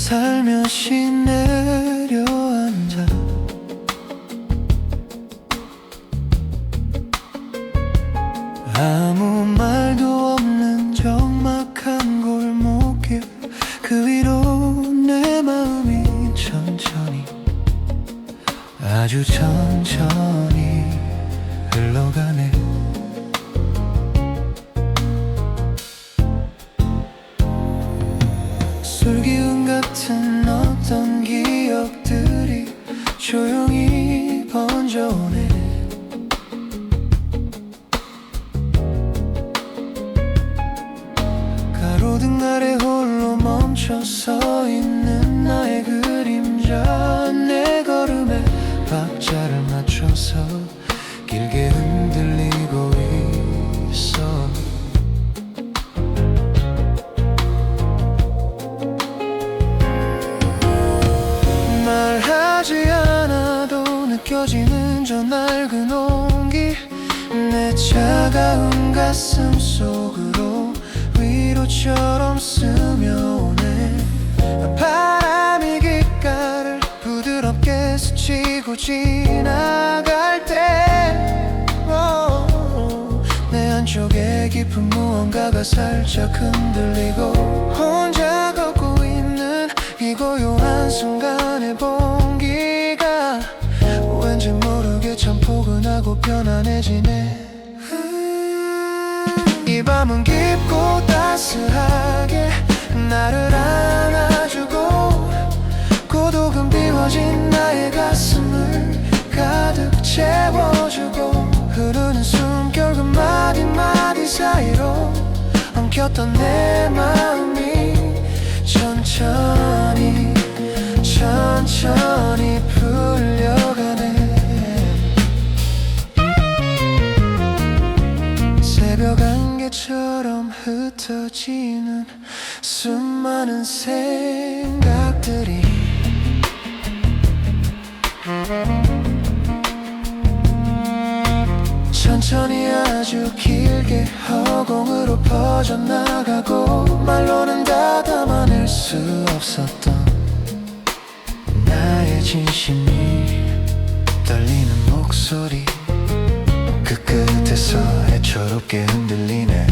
살며시 내려앉아. 아무 말도 없는 적막한 골목길 그 위로 내 마음이 천천히 아주 천천히 흘러가네. 술기운 같은 어떤 기억들이 조용히 번져오네. 가로등 아래 홀로 멈춰 서 있는 나의 그림자 낡은 온기 내 차가운 가슴 속으로 위로처럼 스며오네. 바람이 귓가를 부드럽게 스치고 지나갈 때 오, 내 안쪽에 깊은 무언가가 살짝 흔들리고 혼자 걷고 있는 이 고요한 순간의 봉기가 왠지 모르게 참 포근하고 편안해지네. 이 밤은 깊고 따스하게 나를 안아주고 고독은 비워진 나의 가슴을 가득 채워주고 흐르는 숨결 그 마디마디 사이로 엉켰던 내 마음이 천천히 천천히 수많은 생각들이 천천히 아주 길게 허공으로 퍼져나가고 말로는 다 담아낼 수 없었던 나의 진심이 떨리는 목소리 그 끝에서 애처롭게 흔들리네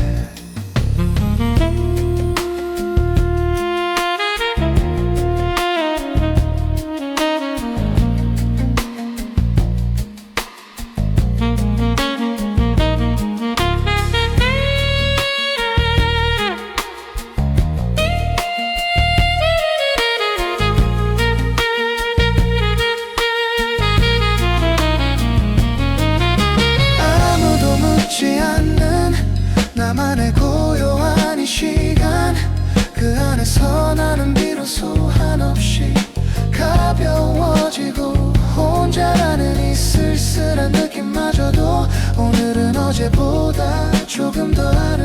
어제보다 조금 더